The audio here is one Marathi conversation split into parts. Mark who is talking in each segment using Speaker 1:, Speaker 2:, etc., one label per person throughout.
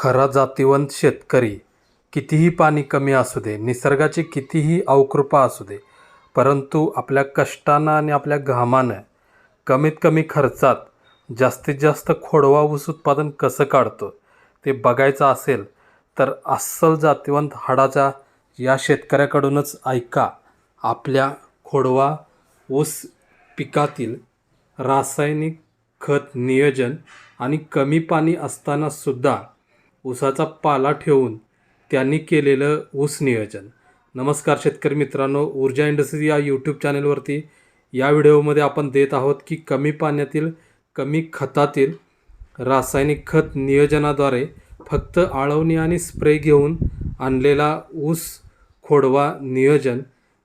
Speaker 1: खरा जातीवंत शेतकरी. कितीही पाणी कमी असू दे निसर्गाची कितीही अवकृपा असू दे परंतु आपल्या कष्टानं आणि आपल्या घामानं कमीत कमी खर्चात जास्तीत जास्त खोडवा ऊस उत्पादन कसं काढतो ते बघायचं असेल तर अस्सल जातीवंत हाडाचा या शेतकऱ्याकडूनच ऐका. आपल्या खोडवा ऊस पिकातील रासायनिक खत नियोजन आणि कमी पाणी असतानासुद्धा ऊसाचा पाला ठेवून त्यांनी केलेलं ऊस नियोजन. नमस्कार शेतकरी मित्रांनो ऊर्जा इंडस्ट्री या यूट्यूब चॅनलवरती या व्हिडिओमध्ये आपण देत आहोत की कमी पाण्यातील कमी खतातील रासायनिक खत नियोजनाद्वारे फक्त आळवणी आणि स्प्रे घेऊन आणलेला ऊस खोडवा नियोजन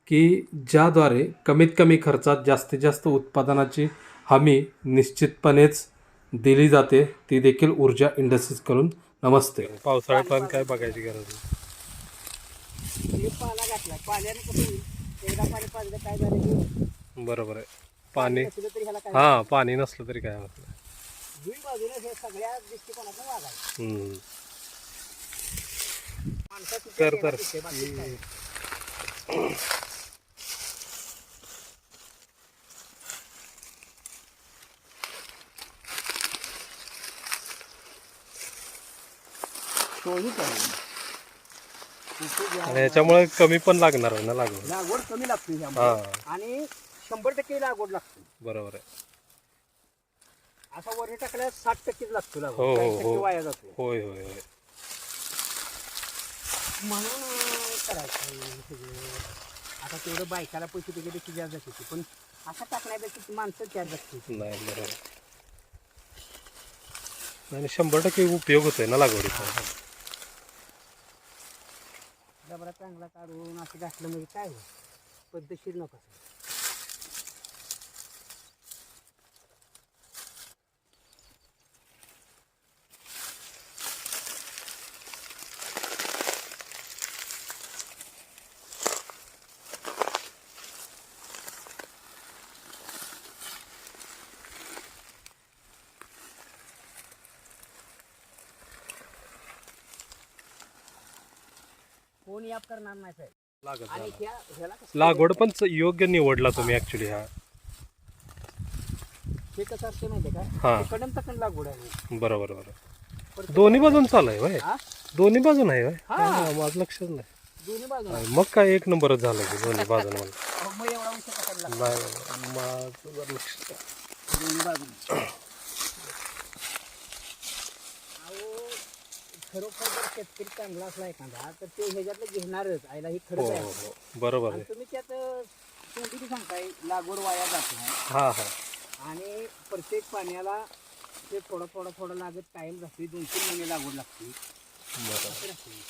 Speaker 1: की ज्याद्वारे कमीत कमी खर्चात जास्तीत जास्त उत्पादनाची हमी निश्चितपणेच दिली जाते. ती देखील ऊर्जा इंडस्ट्रीजकडून नमस्ते. पावसाळ्यात पण काय बघायची गरज नाही.
Speaker 2: हे पाला घातला पाण्याने कसं होईल? एकदा पाणी पाजलं काय झालं की
Speaker 1: बरोबर आहे. पाणी
Speaker 2: नसलं तरी ह्याला काय
Speaker 1: हां पाणी नसलं तरी काय होत नाही.
Speaker 2: दुई बाजूने हे सगळ्या दृष्टिकोनातून वागायचं.
Speaker 1: हम्म.
Speaker 2: माणसाची
Speaker 1: तर तर
Speaker 2: करेल.
Speaker 1: आणि याच्यामुळे कमी पण लागणार आहे ना लागवड?
Speaker 2: लागवड कमी लागते
Speaker 1: हा.
Speaker 2: आणि शंभर टक्के लागवड लागते.
Speaker 1: बरोबर आहे.
Speaker 2: असा वरणी टाकल्यास साठ टक्केच लागतो
Speaker 1: हो,
Speaker 2: लागवड.
Speaker 1: हो,
Speaker 2: चाळीस टक्के
Speaker 1: हो.
Speaker 2: वाया जातो.
Speaker 1: होय होय होय.
Speaker 2: म्हणून करायचं हे सगळं. आता तेवढं बायकाला पैसे त्याच्यापेक्षा जास्त जाते पण असं टाकण्यापेक्षा माणसं चार जाते
Speaker 1: नाही बरोबर आणि शंभर टक्के उपयोग होतोय ना लागवडीचा.
Speaker 2: डबरा चांगला काढून असं घातलं म्हणजे काय? होईल पद्धतशीर नको कोण याप करणार नाही साहेब.
Speaker 1: लागत
Speaker 2: आणि
Speaker 1: झाला.
Speaker 2: त्या ह्याला कसं
Speaker 1: लागवड पण च- योग्य निवडला तुम्ही ऍक्च्युली हा.
Speaker 2: हे कसं असते माहिती आहे
Speaker 1: हा.
Speaker 2: का लागवड आहे.
Speaker 1: बरोबर बरोबर.
Speaker 2: परत-
Speaker 1: दोन्ही बाजून चालू आहे
Speaker 2: हा?
Speaker 1: दोन्ही बाजून आहे
Speaker 2: हा.
Speaker 1: हा, माझं लक्षच नाही.
Speaker 2: दोन्ही बाजू
Speaker 1: मग काय एक नंबरच झालं की दोन्ही बाजून मला.
Speaker 2: मग एवढा उशीर कशाला लागतो?
Speaker 1: नाही माझं जरा लक्ष
Speaker 2: दोन्ही खरोखर जर शेतकरी चांगला असला एखादा तर ते ह्याच्यातलं घेणारच. आयला हे
Speaker 1: हो
Speaker 2: खरंच
Speaker 1: हो
Speaker 2: आहे.
Speaker 1: हो बरोबर
Speaker 2: आणि
Speaker 1: आहे.
Speaker 2: तुम्ही त्यात कोणती सांगताय लागवड वाया जात नाही.
Speaker 1: हा हा.
Speaker 2: आणि प्रत्येक पाण्याला ते थोडं थोडं थोडं लागत कायम राहते दोन तीन महिने लागवड लागते
Speaker 1: बरोबर.
Speaker 2: असं राहते